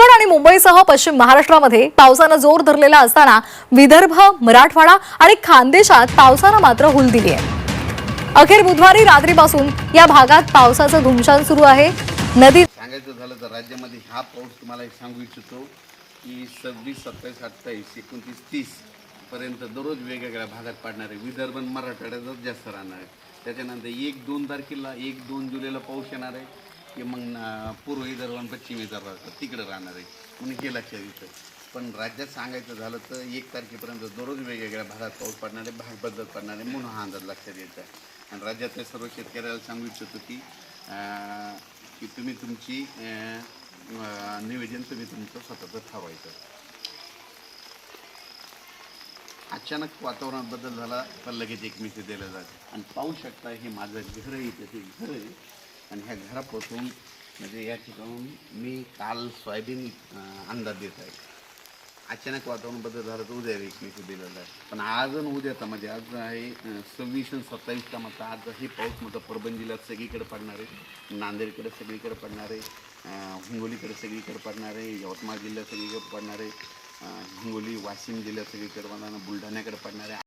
कोकण आणि मुंबईसह पश्चिम महाराष्ट्रामध्ये पावसानं जोर धरलेला असताना विदर्भ मराठवाडा आणि खानदेशात पावसानं मात्र हुल दिली आहे. अखेर बुधवारी रात्रीपासून या भागात पावसाचं धुमशान सुरू आहे. नदी सांगायचं झालं तर राज्यामध्ये हा पाऊस तुम्हाला एक सांगू इच्छितो की सव्वीस सत्तावीस अठ्ठावीस एकोणतीस तीस पर्यंत दररोज वेगवेगळ्या भागात पाडणार आहे विदर्भ मराठवाड्यातच जास्त राहणार आहे त्याच्यानंतर एक दोन तारखेला एक दोन जुलैला पाऊस येणार आहे. की मग ना- पूर्व विदर्भ आणि पश्चिम विदर्भ तिकडे राहणार आहे. म्हणून हे लक्षात येतं. पण राज्यात सांगायचं झालं तर एक तारखेपर्यंत दररोज वेगवेगळ्या भागात पाऊस पडणार आहे भाग बदलत पडणार आहे म्हणून हा अंदाज लक्षात यायचा आहे आणि राज्यातल्या सर्व शेतकऱ्याला सांगू इच्छितो की की तुम्ही तुमची निवेदन तुम्ही तुमचं स्वतःचं ठरवायचं. अचानक वातावरणात बदल झाला तर लगेच एकमेक दिलं जाते. आणि पाहू शकता हे माझं घर आहे इथं घर आहे. आणि ह्या घरापासून म्हणजे या ठिकाणून मी काल सोयाबीन अंदाज देत आहे. अचानक वातावरण बदल झालं तर उद्या एकमेक दिलेलं आहे. पण आज आणि उद्याचा म्हणजे आज आहे सव्वीस आणि सत्तावीसचा म्हणता आज हे पाऊस मात्र परभणी जिल्ह्यात सगळीकडे पडणार आहे. नांदेडकडे सगळीकडे पडणार आहे. हिंगोलीकडे सगळीकडे पडणार आहे. यवतमाळ जिल्ह्यात सगळीकडे पडणार आहे. हिंगोली वाशिम जिल्ह्यात सगळीकडे पडणार आहे. बुलढाण्याकडे पडणार आहे.